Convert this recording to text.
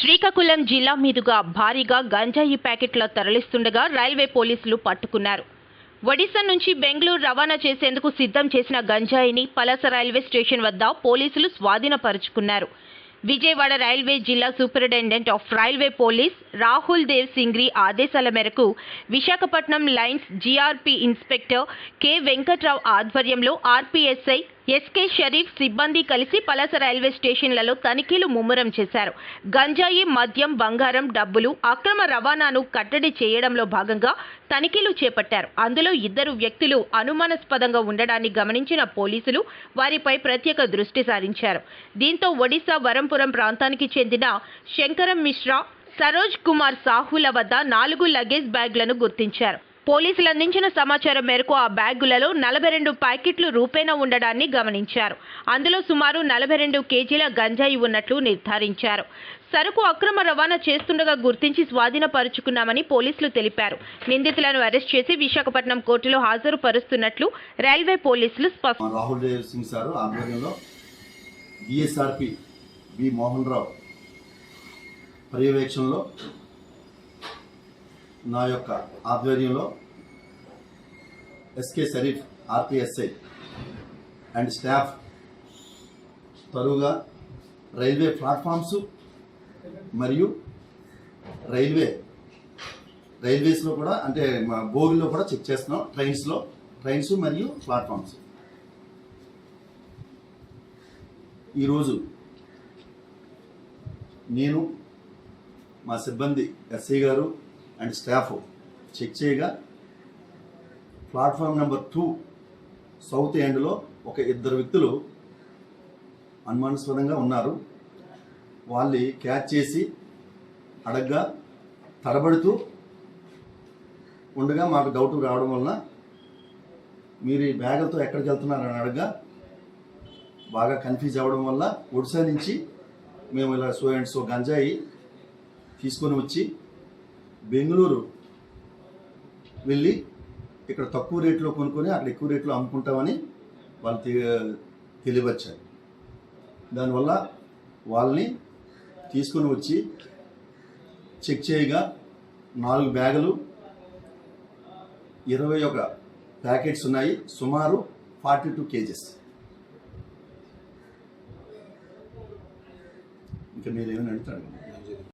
శ్రీకాకుళం జిల్లా మీదుగా భారీగా గంజాయి ప్యాకెట్ల తరలిస్తుండగా రైల్వే పోలీసులు పట్టుకున్నారు. ఒడిశా నుంచి బెంగళూరు రవాణా చేసేందుకు సిద్ధం చేసిన గంజాయిని పలస రైల్వే స్టేషన్ వద్ద పోలీసులు స్వాధీనపరుచుకున్నారు. విజయవాడ రైల్వే జిల్లా superintendent of railway police Rahul Dev Singri ఆదేశాల మేరకు Visakhapatnam lines GRP inspector K Venkatrao ఆధ్వర్యంలో ఆర్పీఎస్ఐ ఎస్కే షరీఫ్ సిబ్బంది కలిసి పలస రైల్వే స్టేషన్లలో తనిఖీలు ముమ్మరం చేశారు. గంజాయి మద్యం బంగారం డబ్బులు అక్రమ రవాణాను కట్టడి చేయడంలో భాగంగా తనిఖీలు చేపట్టారు. అందులో ఇద్దరు వ్యక్తులు అనుమానాస్పదంగా ఉండడాన్ని గమనించిన పోలీసులు వారిపై ప్రత్యేక దృష్టి సారించారు. దీంతో ఒడిశా వరంపురం ప్రాంతానికి చెందిన శంకరం మిశ్రా సరోజ్ కుమార్ సాహుల వద్ద నాలుగు లగేజ్ బ్యాగ్లను గుర్తించారు. పోలీసులు అందించిన సమాచారం మేరకు ఆ బ్యాగులలో నలభై రెండు ప్యాకెట్లు రూపేణా ఉండడాన్ని గమనించారు. అందులో సుమారు నలభై రెండు కేజీల గంజాయి ఉన్నట్లు నిర్ధారించారు. సరుకు అక్రమ రవాణా చేస్తుండగా గుర్తించి స్వాధీనపరుచుకున్నామని పోలీసులు తెలిపారు. నిందితులను అరెస్ట్ చేసి విశాఖపట్నం కోర్టులో హాజరుపరుస్తున్నట్లు రైల్వే పోలీసులు స్పష్టం రాహుల్ సింగ్ సార్ ఆధ్వర్యంలో బి మోహన్ రావు పర్యవేక్షణలో నా యొక్క ఆధ్వర్యంలో SK Sharif RPSI and staff తరువుగా railway platforms మరియు రైల్వే రైల్వేస్లో కూడా అంటే మా బోగిలో కూడా చెక్ చేస్తున్నాం ట్రైన్స్లో ట్రైన్స్ మరియు ప్లాట్ఫామ్స్ ఈరోజు నేను మా సిబ్బంది ఎస్ఐ గారు అండ్ స్టాఫ్ చెక్ చేయగా ప్లాట్ఫామ్ నెంబర్ టూ సౌత్ ఎండ్లో ఒక ఇద్దరు వ్యక్తులు అనుమానాస్పదంగా ఉన్నారు. వాళ్ళని క్యాచ్ చేసి అడగ్గా తడబడుతూ ఉండగా మాకు డౌట్ రావడం వలన మీరు ఈ బ్యాగులతో ఎక్కడికి వెళ్తున్నారని అడగ్గా బాగా కన్ఫ్యూజ్ అవ్వడం వల్ల ఒడిశా నుంచి మేము ఇలా సో అండ్ సో గంజాయి తీసుకొని వచ్చి బెంగళూరు వెళ్ళి ఇక్కడ తక్కువ రేట్లో కొనుక్కొని అక్కడ ఎక్కువ రేట్లో అమ్ముకుంటామని వాళ్ళు తె- తెలియవచ్చారు దానివల్ల వాళ్ళని తీసుకొని వచ్చి చెక్ చేయగా నాలుగు బ్యాగులు ఇరవై ఒక ప్యాకెట్స్ ఉన్నాయి సుమారు ఫార్టీ టూ కేజెస్. ఇంకా మీరు ఏమైనా అడుగుతారు?